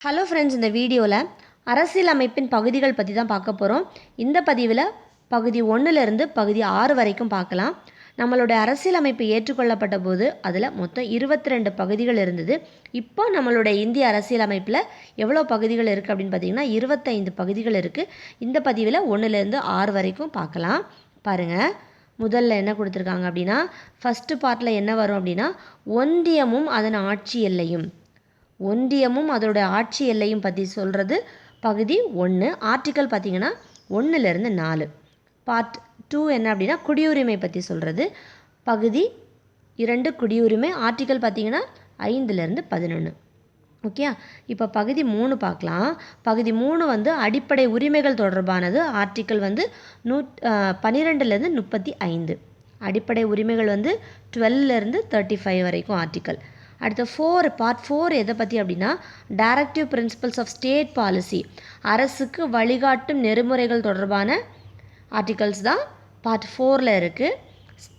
Hello friends இந்த வீடியோவில் அரசியல் அமைப்பின் பகுதிகள் பற்றி தான் பார்க்க போகிறோம் இந்த பதிவில் பகுதி ஒன்றுலேருந்து பகுதி ஆறு வரைக்கும் பார்க்கலாம். நம்மளுடைய அரசியல் அமைப்பு ஏற்றுக்கொள்ளப்பட்ட போது அதில் மொத்தம் இருபத்தி ரெண்டு பகுதிகள் இருந்தது. இப்போ நம்மளுடைய இந்திய அரசியல் அமைப்பில் எவ்வளோ பகுதிகள் இருக்குது அப்படின்னு பார்த்தீங்கன்னா இருபத்தைந்து பகுதிகள் இருக்குது இந்த பதிவில் ஒன்றுலேருந்து ஆறு வரைக்கும் பார்க்கலாம். பாருங்கள் முதல்ல என்ன கொடுத்துருக்காங்க அப்படின்னா ஃபஸ்ட்டு பார்ட்டில் என்ன வரும் அப்படின்னா ஒன்றியமும் அதன் ஆட்சி எல்லையும். ஒன்றியமும் அதோட ஆட்சி எல்லையும் பற்றி சொல்கிறது பகுதி ஒன்று ஆர்டிக்கல் பார்த்தீங்கன்னா ஒன்றுலேருந்து நாலு. பார்ட் டூ என்ன அப்படின்னா குடியுரிமை பற்றி சொல்கிறது பகுதி இரண்டு குடியுரிமை ஆர்டிக்கல் பார்த்தீங்கன்னா ஐந்துலேருந்து பதினொன்று ஓகே இப்போ பகுதி மூணு பார்க்கலாம் பகுதி மூணு வந்து அடிப்படை உரிமைகள் தொடர்பானது. ஆர்டிக்கல் வந்து நூ பன்னிரெண்டுலேருந்து முப்பத்தி ஐந்து. அடிப்படை உரிமைகள் வந்து டுவெல்லேருந்து தேர்ட்டி ஃபைவ் வரைக்கும் ஆர்டிக்கல் அடுத்த ஃபோர் பார்ட் ஃபோர் எதை பற்றி அப்படின்னா directive principles of state policy அரசுக்கு வழிகாட்டும் நெறிமுறைகள் தொடர்பான ஆர்டிகல்ஸ் தான் பார்ட் ஃபோரில் இருக்குது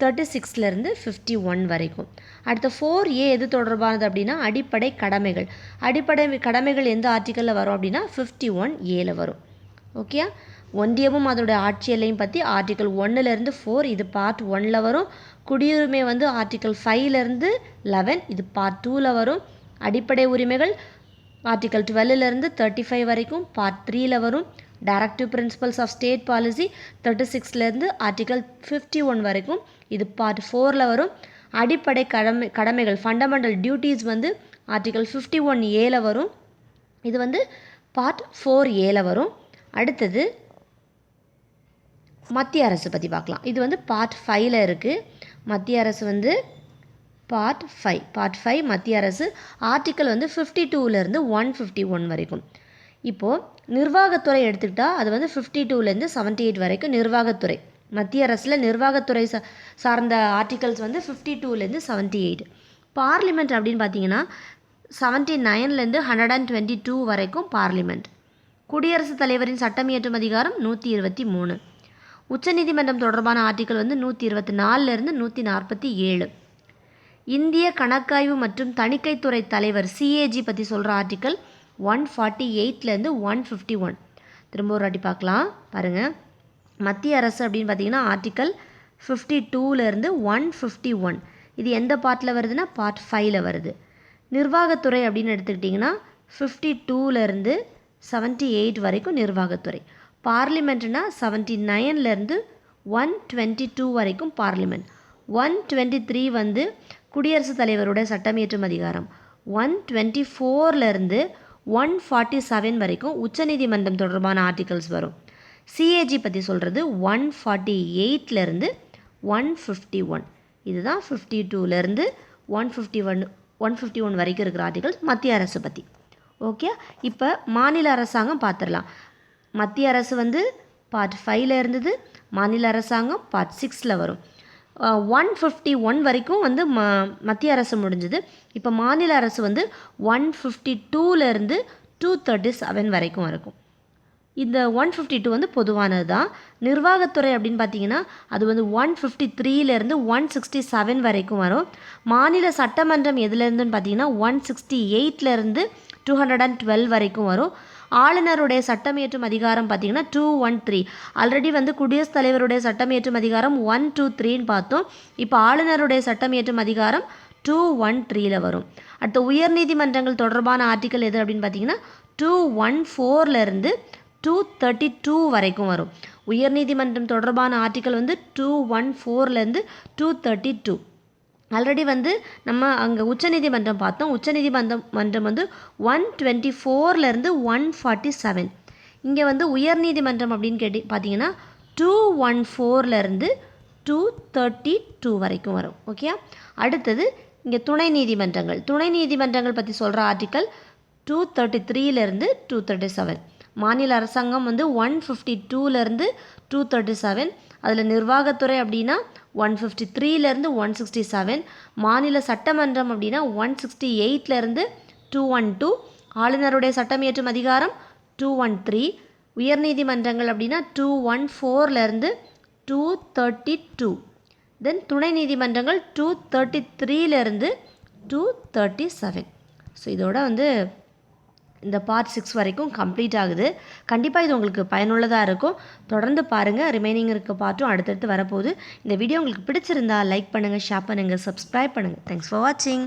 தேர்ட்டி சிக்ஸ்லேருந்து ஃபிஃப்டி ஒன் வரைக்கும். அடுத்த ஃபோர் ஏ எது தொடர்பானது அப்படின்னா அடிப்படை கடமைகள். அடிப்படை கடமைகள் எந்த ஆர்டிக்கலில் வரும் அப்படின்னா ஃபிஃப்டி ஒன் ஏல வரும். ஓகே ஒன்றியமும் அதோட ஆட்சியலையும் பற்றி ஆர்டிக்கல் ஒன்றுலேருந்து ஃபோர் இது பார்ட் ஒனில் வரும். குடியுரிமை வந்து ஆர்டிக்கல் ஃபைவ்லேருந்து லெவன் இது பார்ட் டூவில் வரும். அடிப்படை உரிமைகள் ஆர்டிக்கல் டுவெல்லிருந்து தேர்ட்டி ஃபைவ் வரைக்கும் பார்ட் த்ரீயில் வரும். Directive principles of state policy thirty சிக்ஸ்லேருந்து article fifty one வரைக்கும் இது பார்ட் ஃபோரில் வரும். அடிப்படை கடமை கடமைகள் ஃபண்டமெண்டல் டியூட்டிஸ் வந்து ஆர்டிக்கல் ஃபிஃப்டி ஒன் ஏல வரும். இது வந்து பார்ட் ஃபோர் ஏல வரும். அடுத்தது மத்திய அரசு பற்றி பார்க்கலாம். இது வந்து பார்ட் ஃபைவ்ல இருக்குது மத்திய அரசு வந்து பார்ட் ஃபைவ் பார்ட் ஃபைவ் மத்திய அரசு ஆர்டிக்கல் வந்து ஃபிஃப்டி டூவிலேருந்து ஒன் ஃபிஃப்டி ஒன் வரைக்கும். இப்போது நிர்வாகத்துறை எடுத்துக்கிட்டால் அது வந்து ஃபிஃப்டி டூலேருந்து செவன்ட்டி எயிட் வரைக்கும் நிர்வாகத்துறை. மத்திய அரசில் நிர்வாகத்துறை சா சார்ந்த ஆர்டிகல்ஸ் வந்து ஃபிஃப்டி டூலேருந்து செவன்ட்டி எயிட் பார்லிமெண்ட் அப்படின்னு பார்த்தீங்கன்னா செவன்ட்டி நைன்லேருந்து ஹண்ட்ரட் அண்ட் டுவெண்ட்டி டூ வரைக்கும் பார்லிமெண்ட் குடியரசுத் தலைவரின் சட்டம் இயற்றும் அதிகாரம் நூற்றி இருபத்தி மூணு. உச்சநீதிமன்றம் தொடர்பான ஆர்டிக்கல் வந்து நூற்றி இருபத்தி நாலுலேருந்து நூற்றி நாற்பத்தி ஏழு. இந்திய கணக்காய்வு மற்றும் தணிக்கைத்துறை தலைவர் சிஏஜி பற்றி சொல்கிற ஆர்டிக்கல் ஒன் ஃபார்ட்டி எயிட்லேருந்து ஒன் ஃபிஃப்டி ஒன். திரும்ப ஒரு வாட்டி பார்க்கலாம். பாருங்கள் மத்திய அரசு அப்படின்னு பார்த்தீங்கன்னா ஆர்டிக்கல் ஃபிஃப்டி டூலேருந்து ஒன் ஃபிஃப்டி ஒன். இது எந்த பார்ட்டில் வருதுன்னா பார்ட் ஃபைவ்ல வருது. நிர்வாகத்துறை அப்படின்னு எடுத்துக்கிட்டிங்கன்னா ஃபிஃப்டி டூலேருந்து செவன்ட்டி எயிட் வரைக்கும் நிர்வாகத்துறை. பார்லிமெண்ட்னா செவன்ட்டி நைன்லேருந்து ஒன் டுவெண்ட்டி டூ வரைக்கும் பார்லிமெண்ட். ஒன் டுவெண்ட்டி த்ரீ வந்து குடியரசுத் தலைவருடைய சட்டமியற்றும் அதிகாரம். ஒன் டுவெண்ட்டி ஃபோர்லேருந்து ஒன் ஃபார்ட்டி செவன் வரைக்கும் உச்சநீதிமன்றம் தொடர்பான ஆர்டிகல்ஸ் வரும். சிஏஜி பற்றி சொல்கிறது ஒன் ஃபார்ட்டி எயிட்லேருந்து ஒன் ஃபிஃப்டி ஒன் இதுதான் ஃபிஃப்டி டூலேருந்து one fifty one one fifty one வரைக்கும் இருக்கிற ஆர்டிகல்ஸ் மத்திய அரசு பற்றி ஓகே இப்போ மாநில அரசாங்கம் பார்த்துடலாம் மத்திய அரசு வந்து பார்ட் ஃபைவ்ல இருந்தது மாநில அரசாங்கம் பார்ட் சிக்ஸில் வரும். ஒன் ஃபிஃப்டி ஒன் வரைக்கும் வந்து ம மத்திய அரசு முடிஞ்சுது. இப்போ மாநில அரசு வந்து ஒன் ஃபிஃப்டி டூலேருந்து டூ தேர்ட்டி செவன் வரைக்கும் இருக்கும். இந்த ஒன் ஃபிஃப்டி டூ வந்து பொதுவானது தான் நிர்வாகத்துறை அப்படின்னு பார்த்தீங்கன்னா அது வந்து ஒன் ஃபிஃப்டி த்ரீலேருந்து ஒன் சிக்ஸ்டி செவன் வரைக்கும் வரும். மாநில சட்டமன்றம் எதுலேருந்துன்னு பார்த்தீங்கன்னா ஒன் சிக்ஸ்டி எயிட்லேருந்து டூ ஹண்ட்ரட் அண்ட் டுவெல் வரைக்கும் வரும். ஆளுநருடைய சட்டமியற்றும் அதிகாரம் பார்த்தீங்கன்னா டூ ஒன் த்ரீ ஆல்ரெடி வந்து குடியரசுத் தலைவருடைய சட்டமேற்றும் அதிகாரம் ஒன் டூ த்ரீன்னு பார்த்தோம். இப்போ ஆளுநருடைய சட்டமியற்றும் அதிகாரம் டூ ஒன் த்ரீயில் வரும். அடுத்த உயர்நீதிமன்றங்கள் தொடர்பான ஆர்டிக்கல் எது அப்படின்னு பார்த்தீங்கன்னா டூ ஒன் ஃபோர்லேருந்து டூ தேர்ட்டி டூ வரைக்கும் வரும். உயர்நீதிமன்றம் தொடர்பான ஆர்டிக்கல் வந்து டூ ஒன் ஃபோர்லேருந்து டூ தேர்ட்டி டூ ஆல்ரெடி வந்து நம்ம அங்கே உச்சநீதிமன்றம் பார்த்தோம். உச்சநீதிமன்றம் மன்றம் வந்து ஒன் டுவெண்ட்டி ஃபோர்லேருந்து ஒன் ஃபார்ட்டி செவன் இங்கே வந்து உயர்நீதிமன்றம் அப்படின்னு கேட்டி பார்த்தீங்கன்னா டூ ஒன் ஃபோர்லேருந்து டூ தேர்ட்டி டூ வரைக்கும் வரும். ஓகே அடுத்தது இங்கே துணை நீதிமன்றங்கள். துணை நீதிமன்றங்கள் பற்றி சொல்கிற ஆர்டிக்கல் டூ தேர்ட்டி த்ரீலேருந்து டூ தேர்ட்டி செவன் மாநில அரசாங்கம் வந்து ஒன் ஃபிஃப்டி டூலேருந்து டூ தேர்ட்டி செவன் அதில் நிர்வாகத்துறை அப்படின்னா ஒன் ஃபிஃப்டி த்ரீலேருந்து ஒன் சிக்ஸ்டி செவன் மாநில சட்டமன்றம் அப்படின்னா ஒன் சிக்ஸ்டி எயிட்லேருந்து டூ ஒன் டூ ஆளுநருடைய சட்டம் இயற்றும் அதிகாரம் டூ ஒன் த்ரீ உயர்நீதிமன்றங்கள் அப்படின்னா டூ ஒன் ஃபோர்லேருந்து டூ தேர்ட்டி டூ தென் துணை நீதிமன்றங்கள் டூ தேர்ட்டி த்ரீலேருந்து டூ தேர்ட்டி செவன் ஸோ இதோட வந்து இந்த பார்ட் சிக்ஸ் வரைக்கும் கம்ப்ளீட் ஆகுது. கண்டிப்பாக இது உங்களுக்கு பயனுள்ளதாக இருக்கும். தொடர்ந்து பாருங்கள் ரிமைனிங் இருக்க பார்ட்டும் அடுத்தடுத்து வரப்போகுது. இந்த வீடியோ உங்களுக்கு பிடிச்சிருந்தா லைக் பண்ணுங்கள் ஷேர் பண்ணுங்கள் சப்ஸ்கிரைப் பண்ணுங்கள் தேங்க்ஸ் ஃபார் வாட்சிங்